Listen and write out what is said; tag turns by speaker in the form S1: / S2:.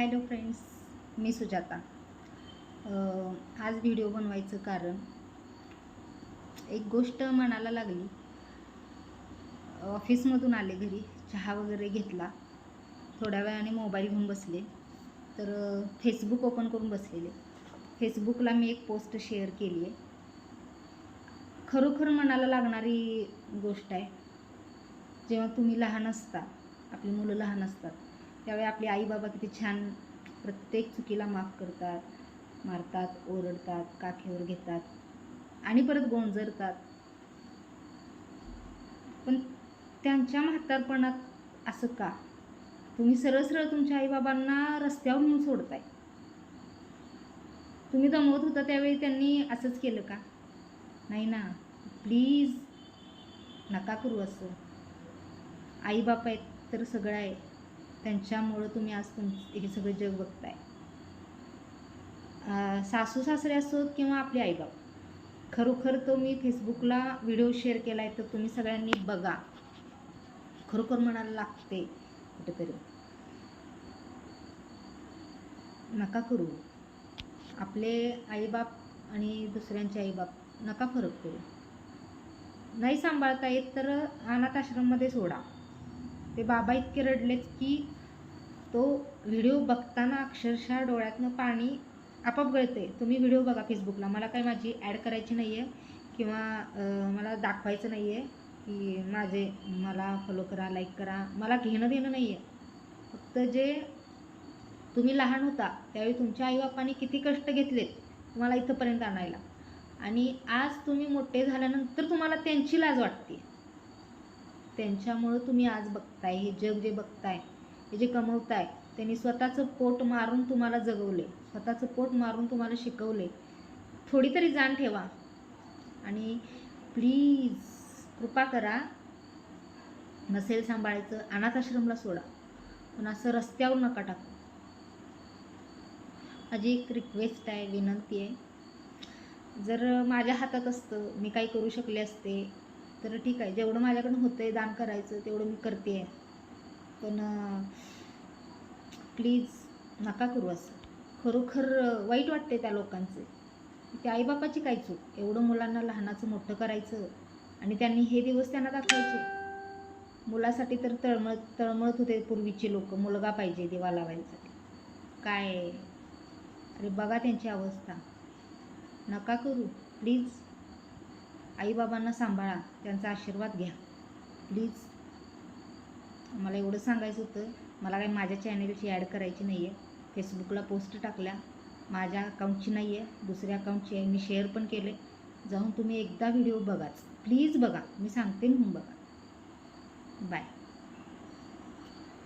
S1: Hello friends मी सुजाता. आज video बनवायचं कारण एक गोष्ट मनाला लागली. ऑफिसमधून आले घरी चहा वगैरे घेतला. थोड्या वेळाने मोबाईल घेऊन बसले. तर फेसबुक ओपन करून बसलेले. फेसबुकला मी एक पोस्ट शेअर केली आहे. खरोखर मनाला लागणारी गोष्ट आहे. जेव्हा तुम्ही लहान असता आपली मुलं लहान असतात त्यावेळी आपले आई बाबा किती छान प्रत्येक चुकीला माफ करतात मारतात ओरडतात काखेवर घेतात आणि परत गोंजरतात. पण त्यांच्या म्हातारपणात असं का? तुम्ही सरळ सरळ तुमच्या आईबाबांना रस्त्यावर नेऊन सोडताय. तुम्ही दमवत होता त्यावेळी त्यांनी असंच केलं का? नाही ना. प्लीज नका करू असं. आईबाप आहेत तर सगळं आहे. त्यांच्यामुळं तुम्ही आज तुम हे सगळं जग बघताय. सासू सासरे असोत किंवा आपले आईबाप खरोखर तो मी फेसबुकला व्हिडिओ शेअर केला आहे तर तुम्ही सगळ्यांनी बघा. खरोखर म्हणायला लागते कुठेतरी. नका करू. आपले आईबाप आणि दुसऱ्यांचे आईबाप नका फरक करू. नाही सांभाळता येत तर अनाथ आश्रममध्ये सोडा. ते बाबा इतके रडलेत की तो व्हिडिओ बघताना अक्षरशः डोळ्यातनं पाणी आपोआप गळते तुम्ही व्हिडिओ बघा फेसबुकला मला काही माझी ॲड करायची नाही आहे किंवा मला दाखवायचं नाही आहे की माझे मला फॉलो करा लाईक करा. मला घेणं देणं नाही आहे फक्त जे तुम्ही लहान होता त्यावेळी तुमच्या आईबापाने किती कष्ट घेतलेत तुम्हाला इथंपर्यंत आणायला. आणि आज तुम्ही मोठे झाल्यानंतर तुम्हाला त्यांची लाज वाटते त्यांच्यामुळं तुम्ही आज बघताय हे जग जे बघताय हे जे कमवताय त्यांनी स्वतःचं पोट मारून तुम्हाला जगवले स्वतःचं पोट मारून तुम्हाला शिकवले. थोडी तरी जाण ठेवा. आणि प्लीज कृपा करा नसेल सांभाळायचं अनाथ आश्रमला सोडा. पण असं रस्त्यावर नका टाकू. माझी एक रिक्वेस्ट आहे विनंती आहे. जर माझ्या हातात असतं मी काही करू शकले असते तर ठीक आहे जेवढं माझ्याकडून होतं आहे दान करायचं तेवढं मी करते. आहे पण प्लीज नका करू असं. खरोखर वाईट वाटते त्या लोकांचे. त्या आईबापाची काय चूक? एवढं मुलांना लहानाचं मोठं करायचं आणि त्यांनी हे दिवस त्यांना दाखवायचे. मुलासाठी तर तळमळ तळमळत होते पूर्वीचे लोक. मुलगा पाहिजे देवा लावायसाठी. काय? अरे बघा त्यांची अवस्था. नका करू. प्लीज. आईबाबांना सांभाळा त्यांचा आशीर्वाद घ्या. प्लीज मला एवढं सांगायचं होतं मला काही माझ्या चॅनेलची ॲड करायची नाही आहे फेसबुकला पोस्ट टाकल्या. माझ्या अकाउंटची नाही आहे दुसऱ्या अकाउंटची आहे. मी शेअर पण केले जाऊन तुम्ही एकदा व्हिडिओ बघाच. प्लीज बघा. मी सांगते म्हणून बघा. बाय